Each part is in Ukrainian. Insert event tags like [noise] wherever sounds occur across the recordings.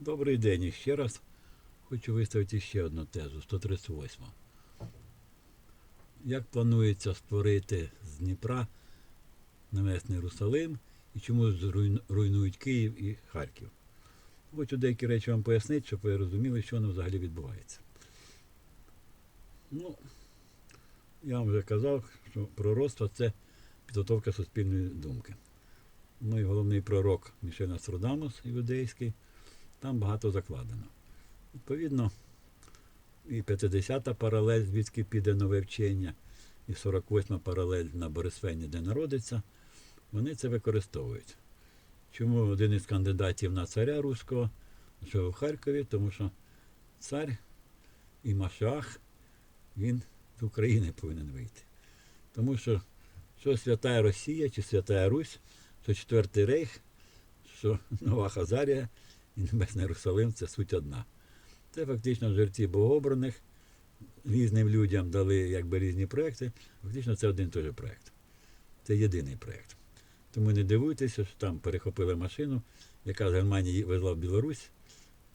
Добрий день ще раз. Хочу виставити ще одну тезу, 138. Як планується створити з Дніпра Небесний Русалим і чому руйнують Київ і Харків? Хочу деякі речі вам пояснити, щоб ви розуміли, що воно взагалі відбувається. Ну, я вам вже казав, що пророцтво це підготовка суспільної думки. Ну головний пророк Мішель Нострадамус іудейський, там багато закладено. Відповідно, і 50-та паралель, звідки піде нове вчення, і 48-та паралель на Борисфені, де народиться, вони це використовують. Чому один із кандидатів на царя руського живе в Харкові? Тому що цар і Машах, він з України повинен вийти. Тому що що Свята Росія чи Свята Русь, що Четвертий Рейх, що Нова Хазарія Небесний Єрусалим це суть одна. Це фактично жерці богообраних, різним людям дали якби різні проекти. Фактично це один і той же проект. Це єдиний проект. Тому не дивуйтеся, що там перехопили машину, яка з Германії везла в Білорусь,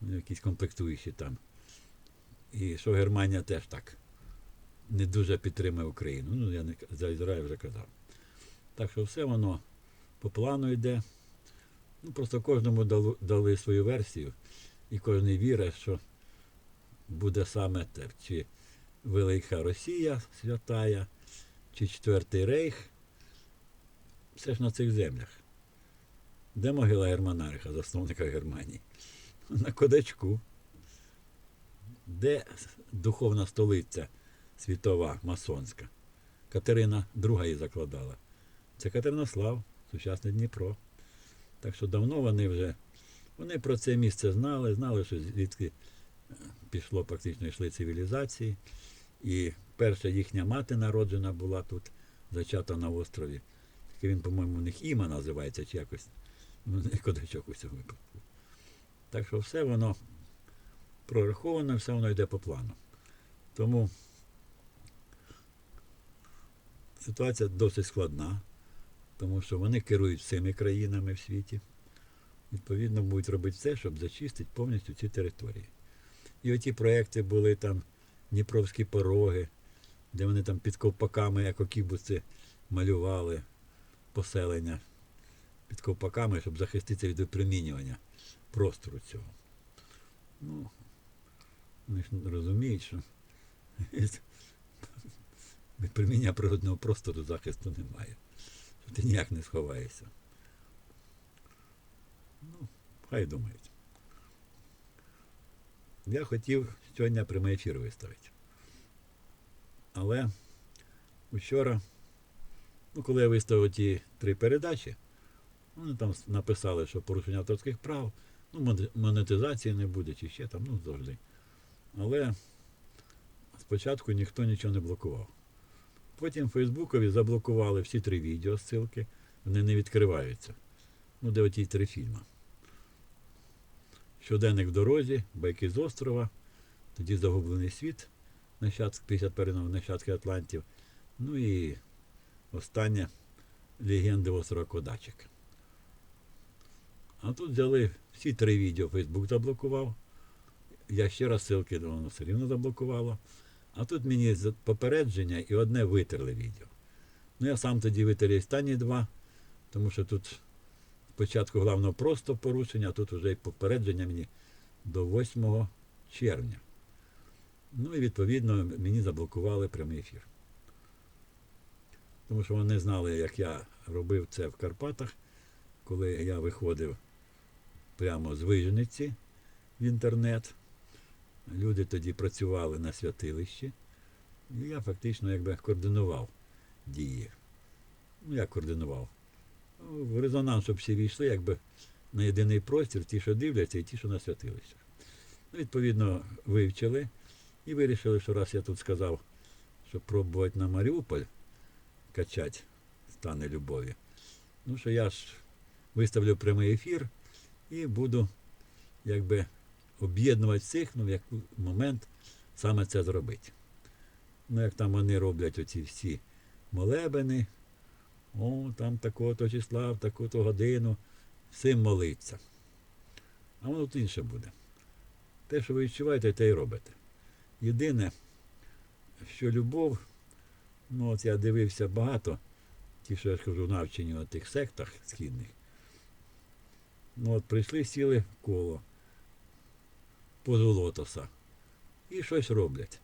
ну, якісь комплектуючі там. І що Германія теж так не дуже підтримує Україну. Ну, я не за Ізраїль вже казав. Так що все воно по плану йде. Ну, просто кожному дали, свою версію, і кожен вірить, що буде саме те, чи Велика Росія святая, чи Четвертий Рейх. Все ж на цих землях. Де могила Германарха, засновника Германії? На Кодачку. Де духовна столиця світова, масонська? Катерина II її закладала. Це Катеринослав, сучасне Дніпро. Так що давно вони вже вони про це місце знали, знали, що звідки е, пішло практично йшли цивілізації. І перша їхня мати народжена була тут, зачата на острові. Тільки він, по-моєму, у них іма називається чи якось. Ну, кодачок у цьому випадку. Так що все воно прораховано, все воно йде по плану. Тому ситуація досить складна, тому що вони керують всіми країнами в світі. Відповідно, будуть робити все, щоб зачистити повністю ці території. І оті проекти були там Дніпровські пороги, де вони там під ковпаками, як окібуси, малювали поселення під ковпаками, щоб захиститися від випромінювання простору цього. Ну, вони ж розуміють, що [laughs] від випромінення природного простору захисту немає. Ти ніяк не сховаєшся. Ну, хай думають. Я хотів сьогодні прямий ефір виставити. Але вчора, ну, коли я виставив ті три передачі, вони там написали, що порушення авторських прав, ну, монетизації не буде, чи ще там, ну, завжди. Але спочатку ніхто нічого не блокував. Потім Фейсбукові заблокували всі три відео ссылки, вони не відкриваються. Ну, де оті три фільми. Щоденник в дорозі, байки з острова, тоді загублений світ, нащадки, 51 нащадки Атлантів. Ну і остання легенди острова Кодачик. А тут взяли всі три відео, Фейсбук заблокував. Я ще раз ссылки, воно все рівно заблокувало. А тут мені попередження і одне витерли відео. Ну я сам тоді витер останні два, тому що тут спочатку головно просто порушення, а тут вже і попередження мені до 8 червня. Ну і відповідно мені заблокували прямий ефір. Тому що вони знали, як я робив це в Карпатах, коли я виходив прямо з Вижниці в інтернет. Люди тоді працювали на святилищі, і я фактично якби координував дії. Ну, як координував? Ну, В резонанс, щоб всі війшли, якби на єдиний простір, ті, що дивляться, і ті, що на святилищах. Ну, відповідно, вивчили і вирішили, що раз я тут сказав, що пробувати на Маріуполь качати стане любові. Ну, що я ж виставлю прямий ефір і буду якби об'єднувати всіх, ну, в який момент саме це зробити. Ну, як там вони роблять оці всі молебени, о, там такого-то числа, в таку-то годину, всім молиться. А воно тут інше буде. Те, що ви відчуваєте, те й робите. Єдине, що любов, ну от я дивився багато, ті, що я ж кажу, навчені на тих сектах східних. Ну от прийшли, сіли коло позу лотоса і щось роблять.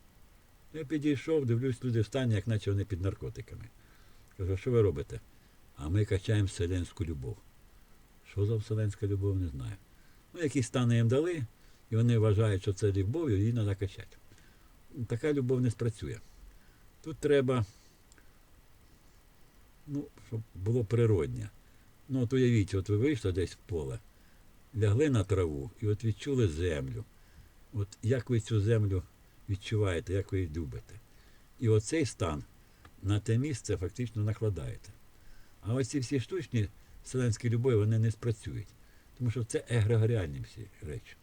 Я підійшов, дивлюсь, люди в стані, як наче вони під наркотиками. Кажу, що ви робите? А ми качаємо вселенську любов. Що за вселенська любов, не знаю. Ну, якісь стани їм дали, і вони вважають, що це любов, і її треба качати. Така любов не спрацює. Тут треба, ну, щоб було природнє. Ну, от уявіть, от ви вийшли десь в поле, лягли на траву і от відчули землю. От як ви цю землю відчуваєте, як ви її любите. І оцей стан на те місце фактично накладаєте. А ось ці всі штучні вселенські любові, вони не спрацюють. Тому що це егрегоріальні всі речі.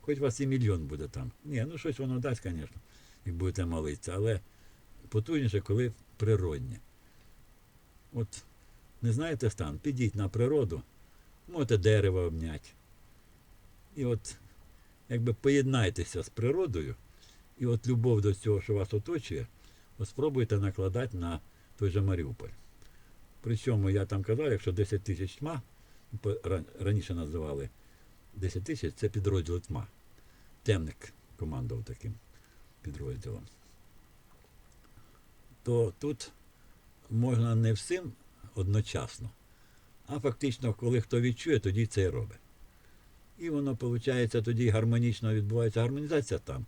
Хоч у вас і мільйон буде там. Ні, ну щось воно дасть, звісно, як будете молитися, але потужніше, коли природнє. От не знаєте стан, підіть на природу, можете дерево обняти. І от якби поєднайтеся з природою, і от любов до цього, що вас оточує, от спробуйте накладати на той же Маріуполь. Причому я там казав, якщо 10 тисяч тьма, раніше називали 10 тисяч, це підрозділ тьма. Темник командував таким підрозділом. То тут можна не всім одночасно, а фактично, коли хто відчує, тоді це і робить. І воно, виходить, тоді гармонічно відбувається гармонізація там.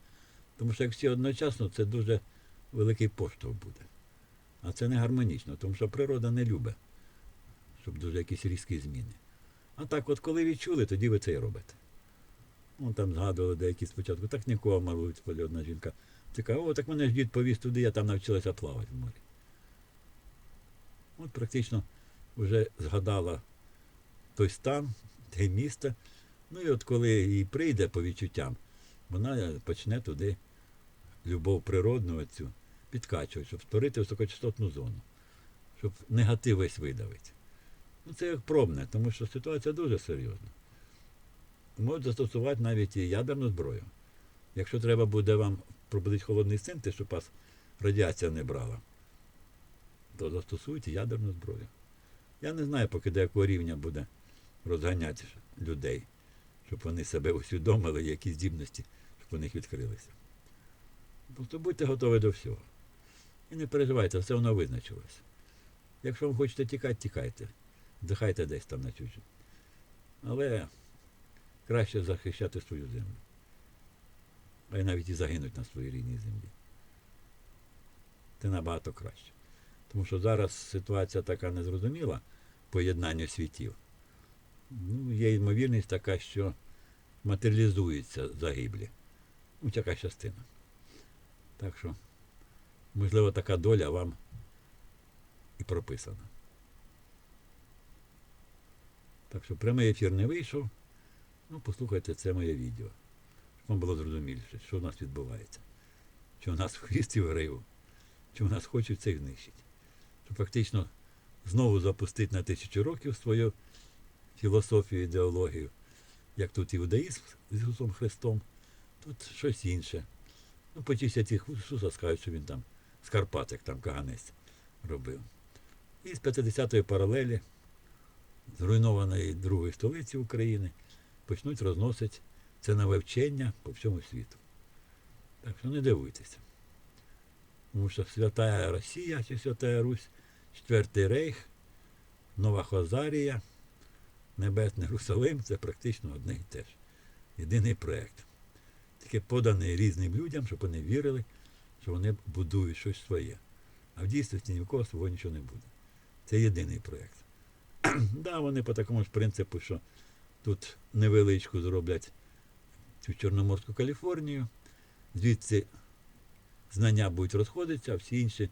Тому що як всі одночасно, це дуже великий поштовх буде. А це не гармонічно, тому що природа не любить, щоб дуже якісь різкі зміни. А так, от коли відчули, тоді ви це і робите. Вон там згадували деякі спочатку, так нікого полі одна жінка. Така, о, так мене ж дід повіз туди, я там навчилася плавати в морі. От практично вже згадала той стан, те місце. Ну і от коли їй прийде по відчуттям, вона почне туди любов природну цю підкачувати, щоб створити високочастотну зону, щоб негатив весь видавити. Ну це як пробне, тому що ситуація дуже серйозна. Можуть застосувати навіть і ядерну зброю. Якщо треба буде вам пробудити холодний синтез, щоб вас радіація не брала, то застосуйте ядерну зброю. Я не знаю, поки до якого рівня буде розганяти людей, щоб вони себе усвідомили, які здібності, щоб у них відкрилися. Тобто будьте готові до всього. І не переживайте, все воно визначилось. Якщо ви хочете тікати, тікайте. Дихайте десь там на чужі. Але краще захищати свою землю. А й навіть і загинуть на своїй рідній землі. Це набагато краще. Тому що зараз ситуація така незрозуміла поєднання світів. Ну, є ймовірність така, що матеріалізується загиблі. Ну, така частина. Так що, можливо, така доля вам і прописана. Так що прямий ефір не вийшов. Ну, послухайте це моє відео. Щоб вам було зрозуміліше, що в нас відбувається. Що в нас в хвісті гриву, що в нас хочуть це знищити. Щоб фактично знову запустити на тисячу років свою філософію, ідеологію, як тут іудаїзм з Ісусом Христом, тут щось інше. Ну, почистять їх Ісуса, скажуть, що він там з Карпат, як там Каганець робив. І з 50-ї паралелі зруйнованої другої столиці України почнуть розносити це нове вчення по всьому світу. Так що не дивуйтеся. Тому що Святая Росія чи Святая Русь, Четвертий Рейх, Нова Хозарія, Небесний Русалим це практично одне і те ж. Єдиний проєкт. Тільки поданий різним людям, щоб вони вірили, що вони будують щось своє. А в дійсності ні в кого свого нічого не буде. Це єдиний проєкт. [clears throat] да, вони по такому ж принципу, що тут невеличку зроблять цю Чорноморську Каліфорнію, звідси знання будуть розходитися, а всі інші,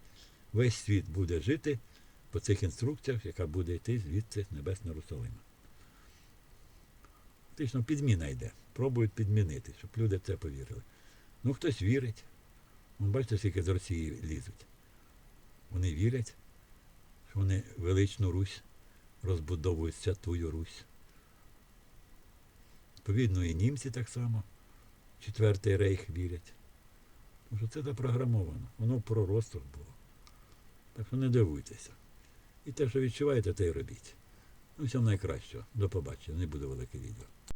весь світ буде жити по цих інструкціях, яка буде йти звідси з Небесного Русалима. Фактично підміна йде. Пробують підмінити, щоб люди в це повірили. Ну, хтось вірить. Бачите, скільки з Росії лізуть. Вони вірять, що вони величну Русь розбудовують святую Русь. Відповідно, і німці так само. Четвертий рейх вірять. Тому що це запрограмовано. Воно в пророцтвах було. Так що не дивуйтеся. І те, що відчуваєте, те й робіть. Ну, всього найкращого. До побачення. Не буде велике відео.